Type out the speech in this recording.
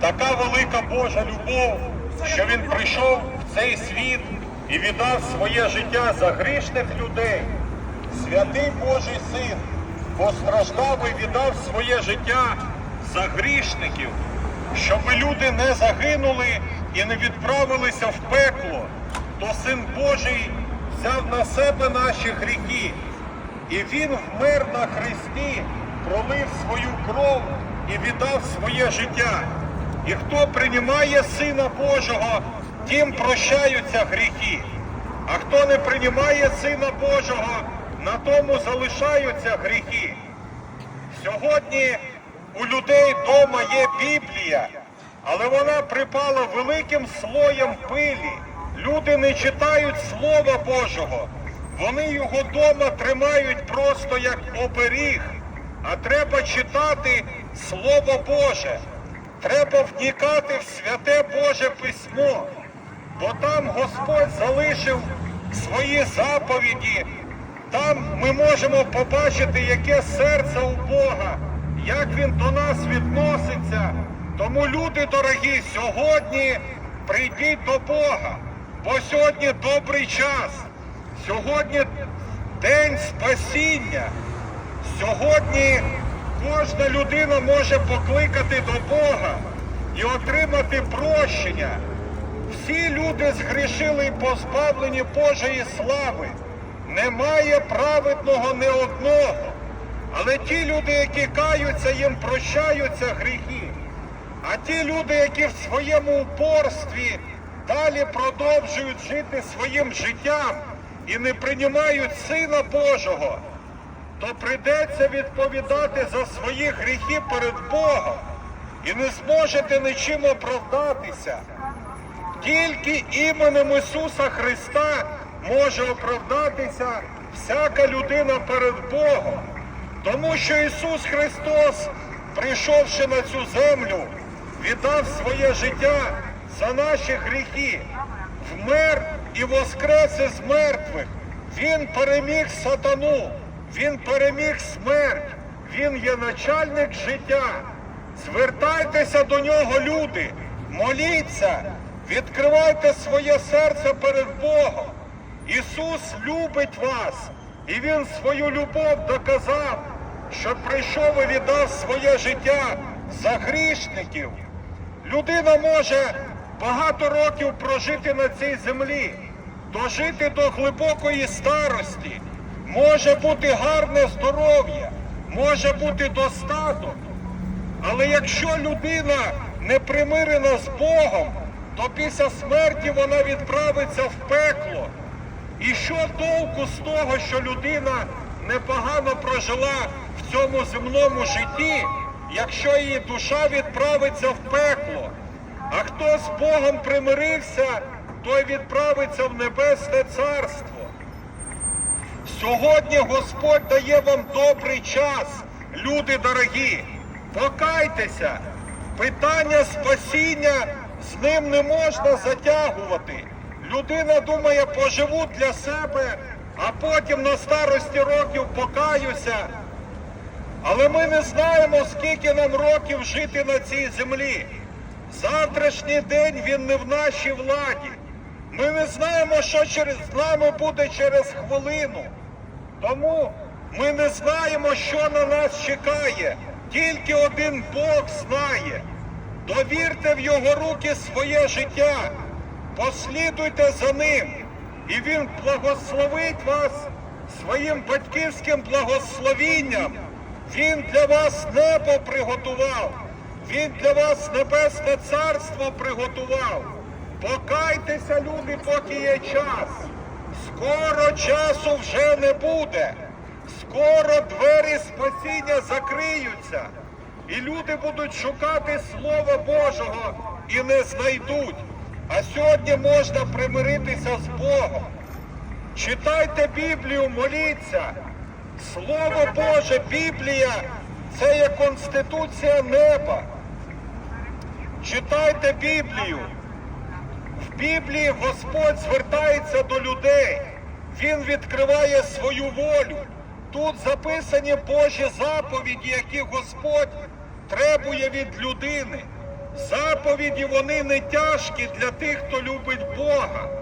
така велика Божа любов, що Він прийшов в цей світ і віддав своє життя за грішних людей. Святий Божий Син постраждав і віддав своє життя за грішників, щоб люди не загинули і не відправилися в пекло, то Син Божий взяв на себе наші гріхи. І він вмер на хресті, пролив свою кров і віддав своє життя. І хто приймає Сина Божого, тим прощаються гріхи. А хто не приймає Сина Божого, на тому залишаються гріхи. Сьогодні у людей вдома є Біблія, але вона припала великим слоєм пилі. Люди не читають Слова Божого. Вони його вдома тримають просто як оберіг. А треба читати Слово Боже. Треба вникати в святе Боже письмо, бо там Господь залишив свої заповіді. Там ми можемо побачити, яке серце у Бога, як Він до нас відноситься. Тому, люди дорогі, сьогодні прийдіть до Бога, бо сьогодні добрий час. Сьогодні день спасіння. Сьогодні кожна людина може покликати до Бога і отримати прощення. Всі люди згрішили і позбавлені Божої слави. Немає праведного не одного. Але ті люди, які каються, їм прощаються гріхи. А ті люди, які в своєму упорстві далі продовжують жити своїм життям і не приймають Сина Божого, то прийдеться відповідати за свої гріхи перед Богом і не зможете нічим оправдатися. Тільки іменем Ісуса Христа може оправдатися всяка людина перед Богом. Тому що Ісус Христос, прийшовши на цю землю, віддав своє життя за наші гріхи, вмер і воскрес із мертвих. Він переміг сатану, Він переміг смерть, Він є начальник життя. Звертайтеся до нього, люди, моліться, відкривайте своє серце перед Богом. Ісус любить вас, і Він свою любов доказав, що прийшов і віддав своє життя за грішників. Людина може багато років прожити на цій землі, дожити до глибокої старості, може бути гарне здоров'я, може бути достаток. Але якщо людина не примирена з Богом, то після смерті вона відправиться в пекло. І що толку з того, що людина непогано прожила в цьому земному житті, якщо її душа відправиться в пекло? А хто з Богом примирився, той відправиться в небесне царство. Сьогодні Господь дає вам добрий час, люди дорогі. Покайтеся, питання спасіння з ним не можна затягувати. Людина думає, поживу для себе, а потім на старості років покаюся. Але ми не знаємо, скільки нам років жити на цій землі. Завтрашній день він не в нашій владі. Ми не знаємо, що через з нами буде через хвилину. Тому ми не знаємо, що на нас чекає. Тільки один Бог знає. Довірте в його руки своє життя, послідуйте за ним, і він благословить вас своїм батьківським благословінням. Він для вас небо приготував, він для вас небесне царство приготував. Покайтеся, люди, поки є час. Скоро часу вже не буде. Скоро двері спасіння закриються, і люди будуть шукати Слова Божого і не знайдуть. А сьогодні можна примиритися з Богом. Читайте Біблію, моліться. Слово Боже, Біблія це є конституція неба. Читайте Біблію. В Біблії Господь звертається до людей. Він відкриває свою волю. Тут записані Божі заповіді, які Господь требує від людини. Заповіді вони не тяжкі для тих, хто любить Бога.